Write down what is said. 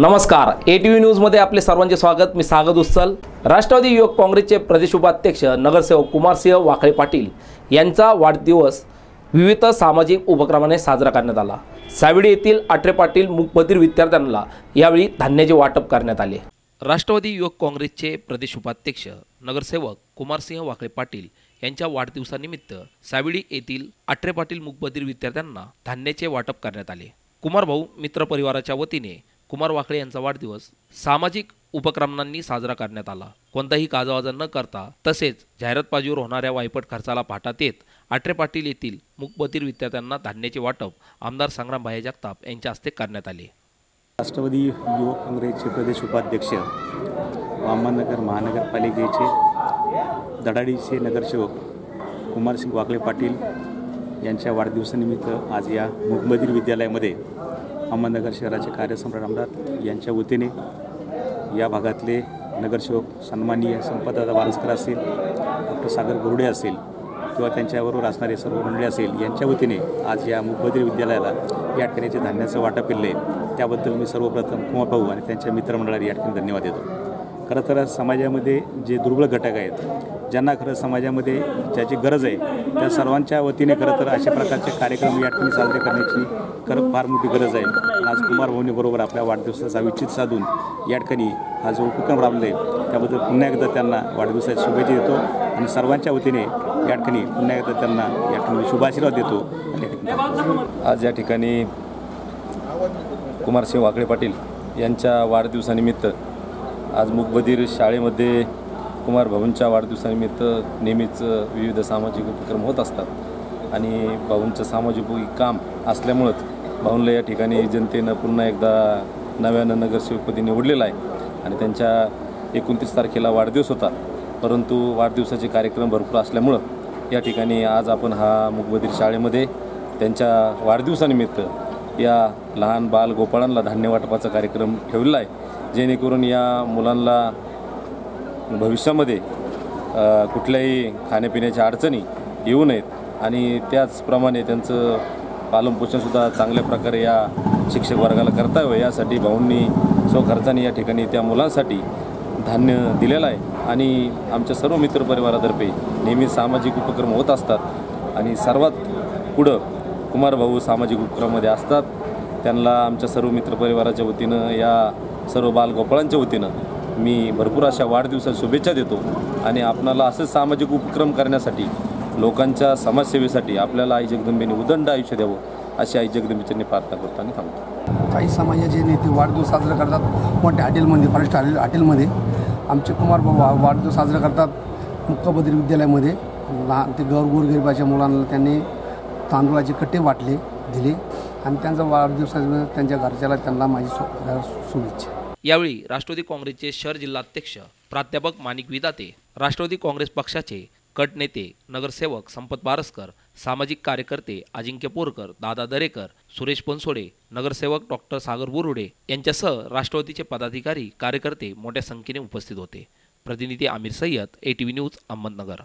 नमस्कार. ए T V न्यूजमध्ये आपले सर्वांचे स्वागत. मी सागत उत्सल राष्ट्रवादी युवक काँग्रेसचे प्रदेश उपाध्यक्ष नगरसेवक कुमारसिंह वाकळे पाटील यांचा वाढदिवस विविध सामाजिक उपक्रमाने साजरा करण्यात आला. साविडी येथील आठरे पाटील मूकबधीर विद्यार्थ्यांना यावेळी धान्याचे वाटप करण्यात आले. राष्ट्रवादी युवक काँग्रेसचे प्रदेश उपाध्यक्ष नगरसेवक कुमारसिंह वाकळे पाटील यांच्या वाढदिवसानिमित्त साविडी येथील आठरे पाटील मूकबधीर विद्यार्थ्यांना धान्याचे वाटप करण्यात आले. कुमार भाऊ मित्र परिवाराच्या वतीने कुमार वाकळे यांचा वाढदिवस सामाजिक उपक्रमांनी साजरा करण्यात आला. कोणताही काजावाजा न करता तसेच जाहिरातबाजीवर होणाऱ्या वायपट खर्चाला पाठात येत आठरे पाटील येथील मूकबधीर विद्यार्थ्यांना धान्याचे वाटप आमदार संग्रामभाई जगताप यांच्या हस्ते करण्यात आले. राष्ट्रवादी युवक काँग्रेसचे प्रदेश उपाध्यक्ष अहमदनगर महानगरपालिकेचे दडाडीचे नगरसेवक कुमारसिंग वाकळे पाटील यांच्या वाढदिवसानिमित्त आज या मुकबधीर विद्यालयामध्ये अहमदनगर शहराचे कार्यसम्राट आमदार यांच्या वतीने या भागातले नगरसेवक सन्माननीय संपतदादा वारसकर असतील डॉक्टर सागर गुरुडे असेल किंवा त्यांच्याबरोबर असणारे सर्व मंडळी असेल यांच्या वतीने आज या मुखबद्री विद्यालयाला या ठिकाणी जे धान्याचं वाटप केलं आहे. त्याबद्दल मी सर्वप्रथम कुमार भाऊ आणि त्यांच्या मित्रमंडळाला या ठिकाणी धन्यवाद देतो. खरं तर समाजामध्ये जे दुर्बळ घटक आहेत ज्यांना खरं समाजामध्ये ज्याची गरज आहे त्या सर्वांच्या वतीने खरं तर अशा प्रकारचे कार्यक्रम या ठिकाणी साजरे करण्याची खरं फार मोठी गरज आहे. आज कुमार भाऊनेबरोबर आपल्या वाढदिवसाचा विचित साधून या ठिकाणी हा जो उपक्रम राबले त्याबद्दल पुन्हा एकदा त्यांना वाढदिवसाच्या शुभेच्छा देतो आणि सर्वांच्या वतीने या ठिकाणी पुन्हा एकदा त्यांना या ठिकाणी शुभाशीर्वाद देतो या ठिकाणी आज या ठिकाणी कुमारसिंह वाकळे पाटील यांच्या वाढदिवसानिमित्त आज मुकबधीर शाळेमध्ये कुमार भवनच्या वाढदिवसानिमित्त नेहमीच विविध सामाजिक उपक्रम होत असतात. आणि भाऊंचं सामाजिक काम असल्यामुळंच भाऊंला या ठिकाणी जनतेनं पुन्हा एकदा नव्यानं नगरसेवकपदी निवडलेलं आहे. आणि त्यांच्या एकोणतीस तारखेला वाढदिवस होता. परंतु वाढदिवसाचे कार्यक्रम भरपूर असल्यामुळं या ठिकाणी आज आपण हा मुकबधीर शाळेमध्ये त्यांच्या वाढदिवसानिमित्त या लहान बाल गोपाळांना धान्य वाटपाचा कार्यक्रम ठेवलेला आहे. जेणेकरून या मुलांना भविष्यामध्ये कुठल्याही खाण्यापिण्याच्या अडचणी येऊ नयेत. आणि त्याचप्रमाणे त्यांचं पालनपोषणसुद्धा चांगल्या प्रकारे या शिक्षक वर्गाला करता यावं. यासाठी भाऊंनी स्वखर्चाने या ठिकाणी त्या मुलांसाठी धान्य दिलेलं आहे. आणि आमच्या सर्व मित्रपरिवारातर्फे नेहमी सामाजिक उपक्रम होत असतात. आणि सर्वात पुढं कुमार भाऊ सामाजिक उपक्रमामध्ये असतात. त्यांना आमच्या सर्व मित्रपरिवाराच्या वतीनं या सर्व बालगोपाळांच्या वतीनं मी भरपूर अशा वाढदिवसात शुभेच्छा देतो. आणि आपणाला असंच सामाजिक उपक्रम करण्यासाठी लोकांच्या समाजसेवेसाठी आपल्याला आई जगदंबेने उदंड आयुष्य द्यावं अशी आई जगदंबेच्यांनी प्रार्थना करतो आणि थांबतो. काही समाजाचे नेते वाढदिवस साजरा करतात मोठ्या हॉटेलमध्ये फॉरेस्ट हॉटेल हॉटेलमध्ये आमचे कुमार बाबा वाढदिवस साजरा करतात मुक्काबद्री विद्यालयामध्ये. लहान ते गौर गोरगरिबाच्या मुलांना त्यांनी तांदूळाचे कट्टे वाटले दिले आणि त्यांचा वाढदिवस त्यांच्या घरच्याला त्यांना माझी शुभेच्छा. यावेळी राष्ट्रवादी काँग्रेसचे शहर जिल्हाध्यक्ष प्राध्यापक माणिक विदाते राष्ट्रवादी काँग्रेस पक्षाचे कट नेते नगरसेवक संपत बारसकर सामाजिक कार्यकर्ते अजिंक्य पोरकर दादा दरेकर सुरेश पनसोडे नगरसेवक डॉक्टर सागर बुरुडे यांच्यासह राष्ट्रवादीचे पदाधिकारी कार्यकर्ते मोठ्या संख्येने उपस्थित होते. प्रतिनिधी Aamir Sayyad A T V news Ahmednagar.